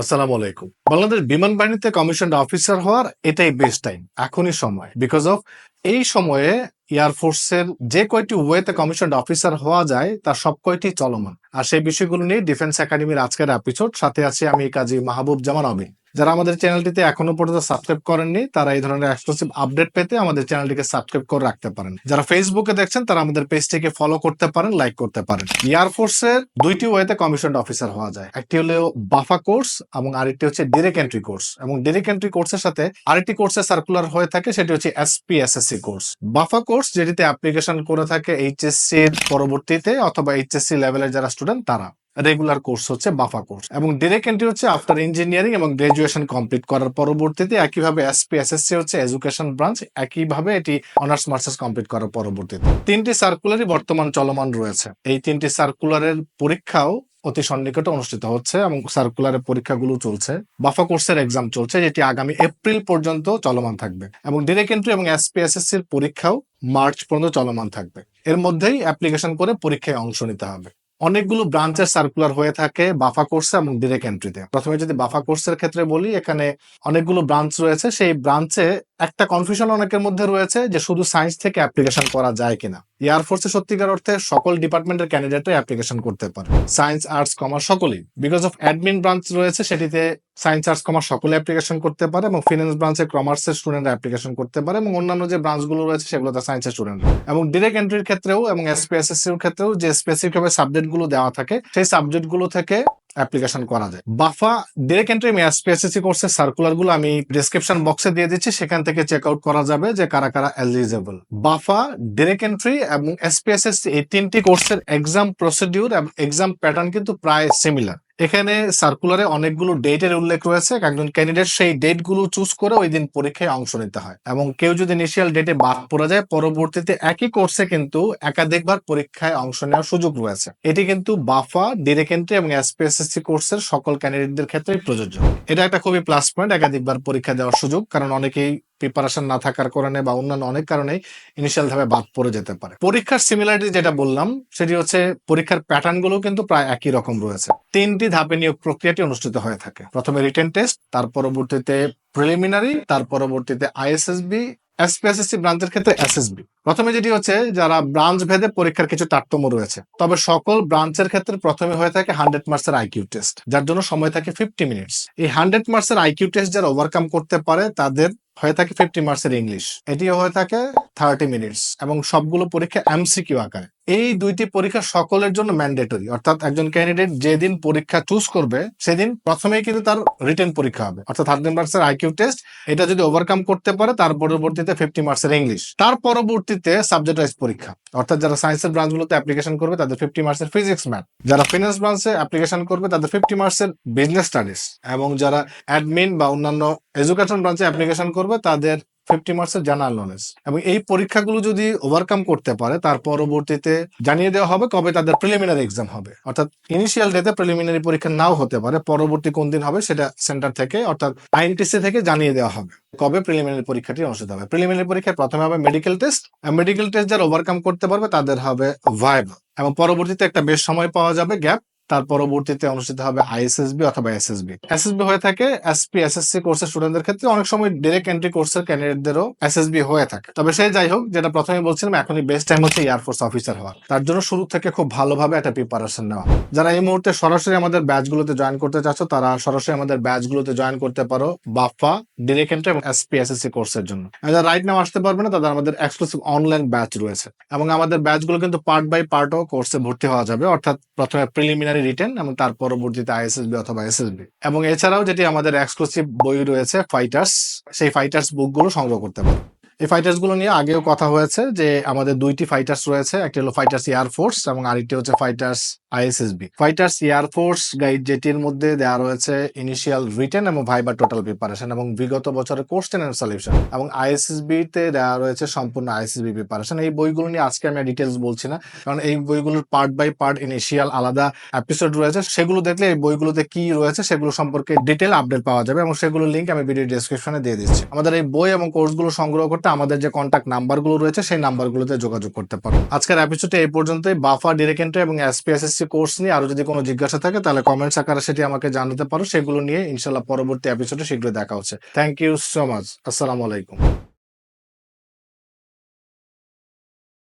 আসসালামু আলাইকুম। বাংলাদেশ বিমান বাহিনীতে কমিশন অফিসার হওয়ার এটাই বেস্ট টাইম এখনই সময়। বিকজ অফ এই সময়ে এয়ারফোর্সের যে কয়টি ওয়েতে কমিশন অফিসার হওয়া যায়, তার সব কয়টি চলমান। আর সেই বিষয়গুলো নিয়ে ডিফেন্স একাডেমির আজকের এপিসোড সাথে আছে আমি কাজী মাহবুব জামান অবি যারা আমাদের চ্যানেলটিতে এখনও পর্যন্ত সাবস্ক্রাইব করেননি, তারা এই ধরনের এক্সক্লুসিভ আপডেট পেতে আমাদের চ্যানেলটিকে সাবস্ক্রাইব করে রাখতে পারেন। যারা ফেসবুকে দেখছেন, তারা আমাদের পেজটিকে ফলো করতে পারেন লাইক করতে পারেন। এয়ারফোর্সের দুইটি ওয়েতে কমিশন অফিসার হওয়া যায়। একটি হলো বাফা কোর্স এবং আরেকটি হচ্ছে ডিরেক্ট এন্ট্রি কোর্স এবং ডিরেক্ট এন্ট্রি কোর্সের সাথে আরেকটি কোর্সে সার্কুলার হয়ে থাকে, সেটি হচ্ছে এসপিএসএসসি কোর্স বাফা কোর্স যেটিতে অ্যাপ্লিকেশন করে থাকে এইচএসসি এর পরবর্তীতে অথবা এইচএসসি লেভেলের যারা স্টুডেন্ট তারা। রেগুলার কোর্স হচ্ছে বাফা কোর্স এবং ডিরেক্ট এন্ট্রি হচ্ছে আফটার ইঞ্জিনিয়ারিং এবং গ্রাজুয়েশন কমপ্লিট করার পরবর্তীতে একইভাবে এসপিএসএসসি হচ্ছে এডুকেশন ব্রাঞ্চ একইভাবে এটি অনার্স মাস্টার্স কমপ্লিট করার পরবর্তীতে। তিনটি সার্কুলারই বর্তমান চলমান রয়েছে। এই তিনটি সার্কুলারের পরীক্ষাও অতি সন্নিকটে অনুষ্ঠিত হচ্ছে এবং সার্কুলারের পরীক্ষাগুলো চলছে। বাফা কোর্সের এক্সাম চলছে, যেটি আগামী এপ্রিল পর্যন্ত চলমান থাকবে এবং ডিরেক্ট এন্ট্রি এবং এসপিএসএসসি এর পরীক্ষাও মার্চ পর্যন্ত চলমান থাকবে। এর মধ্যেই অ্যাপ্লিকেশন করে পরীক্ষায় অংশ নিতে হবে। অনেকগুলো ব্রাঞ্চের সার্কুলার হয়ে থাকে বাফা কোর্সে এবং ডিরেক্ট এন্ট্রিতে প্রথমে যদি বাফা কোর্সের ক্ষেত্রে বলি, এখানে অনেকগুলো ব্রাঞ্চ রয়েছে। সেই ব্রাঞ্চে একটা কনফিউশন অনেকের মধ্যে রয়েছে যে শুধু সায়েন্স থেকে অ্যাপ্লিকেশন করা যায় কিনা। এয়ারফোর্সে সত্যিকার অর্থে সকল ডিপার্টমেন্টের ক্যান্ডিডেটই অ্যাপ্লিকেশন করতে পারে। সায়েন্স আর্টস কমার্স সকলেই। বিকজ অফ অ্যাডমিন ব্রাঞ্চ রয়েছে, সেটিতে সায়েন্স আর্টস কমার্স সকলে অ্যাপ্লিকেশন করতে পারে এবং ফিনান্স ব্রাঞ্চে কমার্সের স্টুডেন্টরা অ্যাপ্লিকেশন করতে পারে এবং অন্যান্য যে ব্রাঞ্চগুলো রয়েছে সেগুলোতে সায়েন্সের স্টুডেন্ট এবং ডিরেক্ট এন্ট্রির ক্ষেত্রেও এবং এসপিএসএসসির ক্ষেত্রেও যে স্পেসিফিক ভাবে সাবজেক্টগুলো দেওয়া থাকে, সেই সাবজেক্টগুলো থেকে অ্যাপ্লিকেশন করা যায়। বাফা ডিরেক্ট এন্ট্রি এবং এসপিএসএসসি কোর্সের সার্কুলারগুলো আমি ডিসক্রিপশন বক্সে দিয়ে দিচ্ছি, সেখান থেকে চেক আউট করা যাবে যে কারা কারা এলিজেবল বাফা ডিরেক্ট এন্ট্রি এবং এসপিএসএসসি এই তিনটি কোর্সের এক্সাম প্রসিডিউর এবং এক্সাম প্যাটার্ন কিন্তু প্রায় সিমিলার এখানে সার্কুলারে অনেকগুলো ডেটের উল্লেখ রয়েছে। একজন ক্যান্ডিডেট সেই ডেটগুলো চুজ করে ওই দিন পরীক্ষায় অংশ নিতে হয়। এবং কেউ যদি ইনিশিয়াল ডেটে বাদ পড়ে যায়, পরবর্তীতে একই কোর্সে কিন্তু একাধিকবার পরীক্ষায় অংশ নেওয়ার সুযোগ রয়েছে। এটি কিন্তু বাফা ডিরেক্ট এন্ট্রি এবং এসপিএসএসসি কোর্সের সকল ক্যান্ডিডেটদের ক্ষেত্রেই প্রযোজ্য। এটা একটা খুবই প্লাস পয়েন্ট একাধিকবার পরীক্ষা দেওয়ার সুযোগ। কারণ অনেকেই প্রিপারেশন না থাকার কারণে বা অন্যান্য অনেক কারণে ইনিশিয়াল ধাপে বাদ পড়ে যেতে পারে। পরীক্ষার সিমিলারিটি যেটা বললাম, সেটি হচ্ছে পরীক্ষার প্যাটার্নগুলো কিন্তু প্রায় একই রকম রয়েছে। তিনটি ধাপে নিয়োগ প্রক্রিয়াটি অনুষ্ঠিত হয়ে থাকে। প্রথমে রিটেন টেস্ট তার পরবর্তীতে প্রিলিমিনারি তার পরবর্তীতে আইএসএসবি এসপিএসএসসি ব্রাঞ্চের ক্ষেত্রে এসএসবি প্রথমে যেটি হচ্ছে, যারা ব্রাঞ্চ ভেদে পরীক্ষার কিছু তারতম্য রয়েছে, তবে সকল ব্রাঞ্চের ক্ষেত্রে প্রথমে হয়ে থাকে হান্ড্রেড মার্কসের আইকিউ টেস্ট যার জন্য সময় থাকে ফিফটি মিনিটস এই হান্ড্রেড মার্কসের আইকিউ টেস্ট যারা ওভারকাম করতে পারে, তাদের হয়ে থাকে ফিফটি মার্কসের ইংলিশ এটিও হয়ে থাকে থার্টি মিনিটস এবং সবগুলো পরীক্ষা এমসিকিউ আকারে। এই দুইটি পরীক্ষা সকলের জন্য ম্যান্ডেটরি অর্থাৎ একজন ক্যান্ডিডেট যেদিন পরীক্ষা চুজ করবে, সেদিন প্রথমেই কিন্তু তার রিটেন পরীক্ষা হবে। অর্থাৎ হান্ড্রেড মার্কসের আইকিউ টেস্ট এটা যদি ওভারকাম করতে পারে, তার পরবর্তীতে ফিফটি মার্কসের ইংলিশ তার পরবর্তীতে সাবজেক্ট পরীক্ষা। অর্থাৎ যারা সায়েন্সের ব্রাঞ্চগুলোতে অ্যাপ্লিকেশন করবে, তাদের ফিফটি মার্কসের ফিজিক্স ম্যাথ যারা ফিনান্স ব্রাঞ্চে অ্যাপ্লিকেশন করবে, তাদের ফিফটি মার্কসের বিজনেস স্টাডিজ এবং যারা অ্যাডমিন বা অন্যান্য এডুকেশন ব্রাঞ্চে অ্যাপ্লিকেশন করবে, তাদের ফিফটি মার্কসের জার্নাল নলেজ এবং এই পরীক্ষাগুলো যদি ওভারকাম করতে পারে, তার পরবর্তীতে জানিয়ে দেওয়া হবে কবে তাদের প্রিলিমিনারি এক্সাম হবে। অর্থাৎ ইনিশিয়াল ডেতে প্রিলিমিনারি পরীক্ষা নাও হতে পারে, পরবর্তী কোন দিন হবে সেটা সেন্টার থেকে, অর্থাৎ আইএনটিসি থেকে জানিয়ে দেওয়া হবে কবে প্রিলিমিনারি পরীক্ষাটি অনুষ্ঠিত হবে। প্রিলিমিনারি পরীক্ষায় প্রথমে হবে মেডিকেল টেস্ট মেডিকেল টেস্ট যারা ওভারকাম করতে পারবে তাদের হবে ভাইবা এবং পরবর্তীতে একটা বেশ সময় পাওয়া যাবে গ্যাপ তার পরবর্তীতে অনুষ্ঠিত হবে আইএসএসবি অথবা এসএসবি এসএসবি হয়ে থাকে এসপি এসএসসি কোর্সের স্টুডেন্টদের ক্ষেত্রে অনেক সময় ডিরেক্ট এন্ট্রি কোর্সের ক্যান্ডিডেটদেরও এসএসবি হয়ে থাকে। তবে সে যাই হোক, যেটা প্রথমে বলছিলাম, এখনই বেস্ট টাইম হচ্ছে এয়ারফোর্স অফিসার হওয়ার। তার জন্য শুরু থেকে খুব ভালোভাবে একটা প্রিপারেশন নেওয়া। যারা এই মুহূর্তে সরাসরি আমাদের ব্যাচগুলোতে জয়েন করতে চাচ্ছ, তারা সরাসরি আমাদের ব্যাচগুলোতে জয়েন করতে পারো বাফা ডিরেক্ট এন্ট্রি এবং এসপি এসএসসি কোর্সের জন্য। যারা রাইট নাও আসতে পারবে না, তাদের আমাদের এক্সক্লুসিভ অনলাইন ব্যাচ রয়েছে। এবং আমাদের ব্যাচগুলো কিন্তু পার্ট বাই পার্টও কোর্সে ভর্তি হওয়া যাবে। অর্থাৎ প্রথমে প্রিলিমিনারি রিটেন এবং তার পরবর্তীতে আইএসএসবি অথবা এসএসবি। এবং এছাড়াও যেটি আমাদের এক্সক্লুসিভ বই রয়েছে ফাইটার্স সেই ফাইটার্স বুকগুলো সংগ্রহ করতে পারো। এই ফাইটার্সগুলো নিয়ে আগেও কথা হয়েছে যে আমাদের দুইটি ফাইটার্স রয়েছে, একটি হলো ফাইটার্স এয়ারফোর্স এবং আরেকটি হচ্ছে fighters ISSB. Fighters air force guide যেটির মধ্যে দেওয়া রয়েছে ইনিশিয়াল রিটেন এবং ভাইবার টোটাল প্রিপারেশন এবং বিগত বছরের কোশ্চেন এন্ড সলিউশন এবং আইএসএসবি তে দেওয়া রয়েছে সম্পূর্ণ আইএসএসবি প্রিপারেশন এই বইগুলো নিয়ে আজকে আমি ডিটেলস বলছি না, কারণ এই বইগুলোর পার্ট বাই পার্ট ইনিশিয়াল আলাদা এপিসোড রয়েছে। সেগুলো দেখলে এই বইগুলোতে কি রয়েছে সেগুলো সম্পর্কে ডিটেল আপডেট পাওয়া যাবে এবং সেগুলোর লিঙ্ক আমি ভিডিও ডিসক্রিপশনে দিয়ে দিচ্ছি। আমাদের এই বই এবং কোর্সগুলো সংগ্রহ করতে আমাদের যে কন্ট্যাক্ট নাম্বারগুলো রয়েছে সেই নাম্বারগুলোতে যোগাযোগ করতে পারো। আজকের এপিসোডে এই পর্যন্তই। বাফা ডিরেক্ট এন্ট্রি এবং এসপিএসএসসি এসএসসি কোর্স নিয়ে আরও যদি কোনো জিজ্ঞাসা থাকে, তাহলে কমেন্টস আকারে সেটি আমাকে জানাতে পারো। সেগুলো নিয়ে ইনশাল্লাহ পরবর্তী এপিসোডে শীঘ্রই দেখা হচ্ছে। থ্যাংক ইউ সো মাচ আসসালামু আলাইকুম।